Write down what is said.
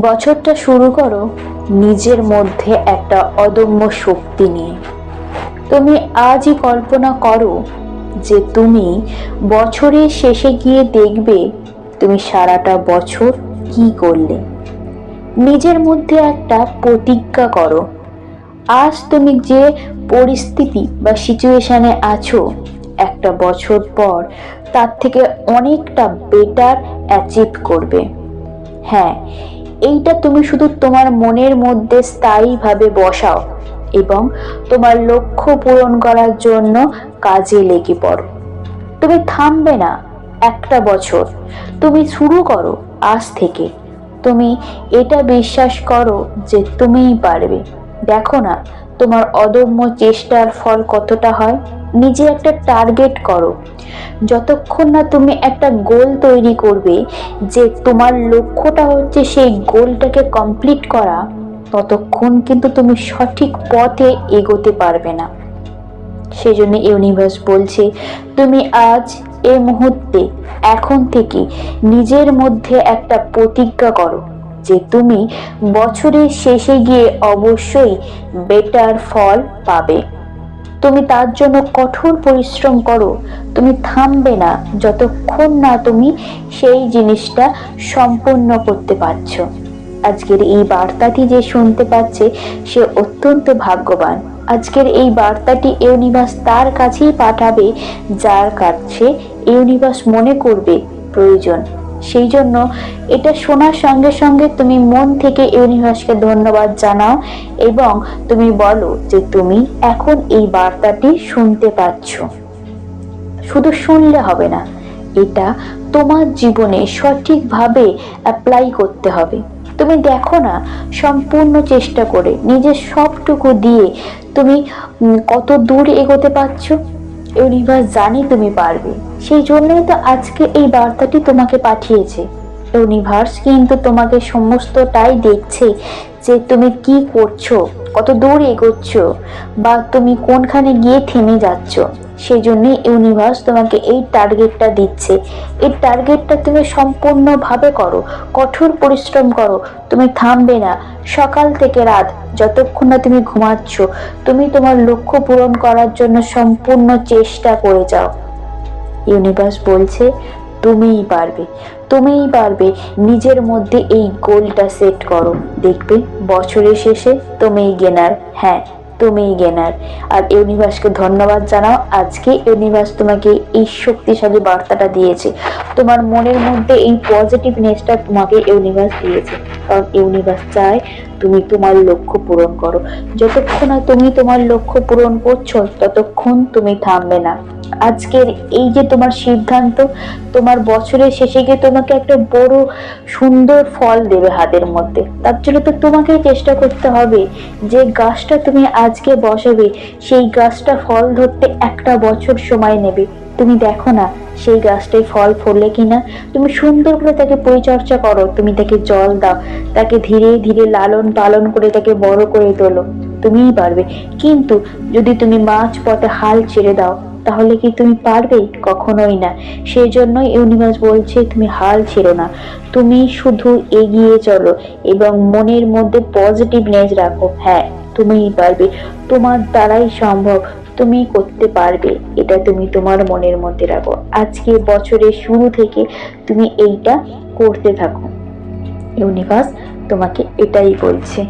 বছরটা শুরু করো নিজের মধ্যে একটা অদম্য শক্তি নিয়ে। তুমি আজই কল্পনা করো যে তুমি বছরের শেষে গিয়ে দেখবে তুমি সারাটা বছর কি করলে। নিজের মধ্যে একটা প্রতিজ্ঞা করো। আজ তুমি যে পরিস্থিতি বা সিচুয়েশানে আছো, একটা বছর পর তার থেকে অনেকটা বেটার অ্যাচিভ করবে। হ্যাঁ এইটা তুমি শুধু তোমার মনের মধ্যে স্থায়ীভাবে বসাও এবং তোমার লক্ষ্য পূরণ করার জন্য কাজে লেগে পড়ো। তুমি থামবে না একটা বছর। তুমি শুরু করো আজ থেকে। তুমি এটা বিশ্বাস করো যে তুমিই পারবে। দেখো না তোমার অদম্য চেষ্টার ফল কতটা হয়। নিজে একটা টার্গেট করো। যতক্ষণ না তুমি একটা গোল তৈরি করবে, যে তোমার লক্ষ্যটা হচ্ছে সেই গোলটাকে কমপ্লিট করা, ততক্ষণ কিন্তু তুমি সঠিক পথে এগোতে পারবে না। সেজন্য ইউনিভার্স বলছে, তুমি আজ এই মুহূর্তে, এখন থেকে নিজের মধ্যে একটা প্রতিজ্ঞা করো, যে তুমি বছরের শেষে গিয়ে অবশ্যই বেটার ফল পাবে। তুমি তার জন্য কঠোর পরিশ্রম করো। তুমি থামবে না যতক্ষণ না তুমি সেই জিনিসটা সম্পূর্ণ করতে পারছ। আজকের এই বার্তাটি যে শুনতে পাচ্ছে, সে অত্যন্ত ভাগ্যবান। আজকের এই বার্তাটি ইউনিভার্স তার কাছেই পাঠাবে, যার কাছে ইউনিভার্স মনে করবে প্রয়োজন। সেই জন্য এটা শোনার সঙ্গে সঙ্গে তুমি মন থেকে ইউনিভার্সকে ধন্যবাদ জানাও এবং তুমি বলো যে তুমি এখন এই বার্তাটি শুনতে পাচ্ছ। শুধু শুনলে হবে না, এটা তোমার জীবনে সঠিকভাবে অ্যাপ্লাই করতে হবে। তুমি দেখো না, সম্পূর্ণ চেষ্টা করে নিজের সবটুকু দিয়ে তুমি কত দূর এগোতে পারছ? ইউনিভার্স জানি তুমি পারবে। সেই জন্যই তো আজকে এই বার্তাটি তোমাকে পাঠিয়েছে। ইউনিভার্স কিন্তু তোমাকে সমস্তটাই দেখছে যে তুমি কি করছ, কত দূর এগোচ্ছ বা তুমি কোনখানে গিয়ে থেমে যাচ্ছ। সেই জন্যই ইউনিভার্স তোমাকে এই টার্গেটটা দিচ্ছে। এই টার্গেটটা তুমি সম্পূর্ণভাবে করো, কঠোর পরিশ্রম করো, তুমি থামবে না। সকাল থেকে রাত যতক্ষণ না তুমি ঘুমাচ্ছ, তুমি তোমার লক্ষ্য পূরণ করার জন্য সম্পূর্ণ চেষ্টা করে যাও। ইউনিভার্স বলছে, তুমিই পারবে তুমিই পারবে নিজের মধ্যে এই গোলটা সেট করো। দেখবে, বছরের শেষে তুমিই গেনার। হ্যাঁ তুমিই গেনার। আর ইউনিভার্সকে ধন্যবাদ জানাও। আজকে ইউনিভার্স তোমাকে এই শক্তিশালী বার্তাটা দিয়েছে। তোমার মনের মধ্যে এই পজিটিভনেসটা তোমাকে ইউনিভার্স দিয়েছে। কারণ ইউনিভার্স চায় তুমি তোমার লক্ষ্য পূরণ করো। যতক্ষণ না তুমি তোমার লক্ষ্য পূরণ করছ, ততক্ষণ তুমি থামবে না। আজকের এই যে তোমার সিদ্ধান্ত, তোমার বছরের শেষে গিয়ে তোমাকে একটা বড় সুন্দর ফল দেবে হাতের মধ্যে। তার জন্য তো তোমাকেই চেষ্টা করতে হবে যে গাছটা তুমি আজকে বসাবে, সেই গাছটা ফল ধরতে একটা বছর সময় নেবে। তুমি দেখো না সেই গাছটায় ফল ফললে কিনা? তুমি সুন্দর করে তাকে পরিচর্যা করো। তুমি তাকে জল দাও। তাকে ধীরে ধীরে লালন পালন করে তাকে বড় করে তোলো। তুমিই পারবে। কিন্তু যদি তুমি মাছ পথে হাল ছেড়ে দাও, তাহলে কি তুমি পারবে? কখনোই না। সেই জন্যই ইউনিভার্স বলছে, তুমি হাল ছেড়ো না। তুমি শুধু এগিয়ে চলো এবং মনের মধ্যে পজিটিভনেস রাখো। হ্যাঁ তুমিই পারবে। তোমার দ্বারাই সম্ভব। তুমি করতে পারবে, এটা তুমি তোমার মনের মধ্যে রাখো। আজকে বছরের শুরু থেকে তুমি এইটা করতে থাকো। ইউনিভার্স তোমাকে এটাই বলছে।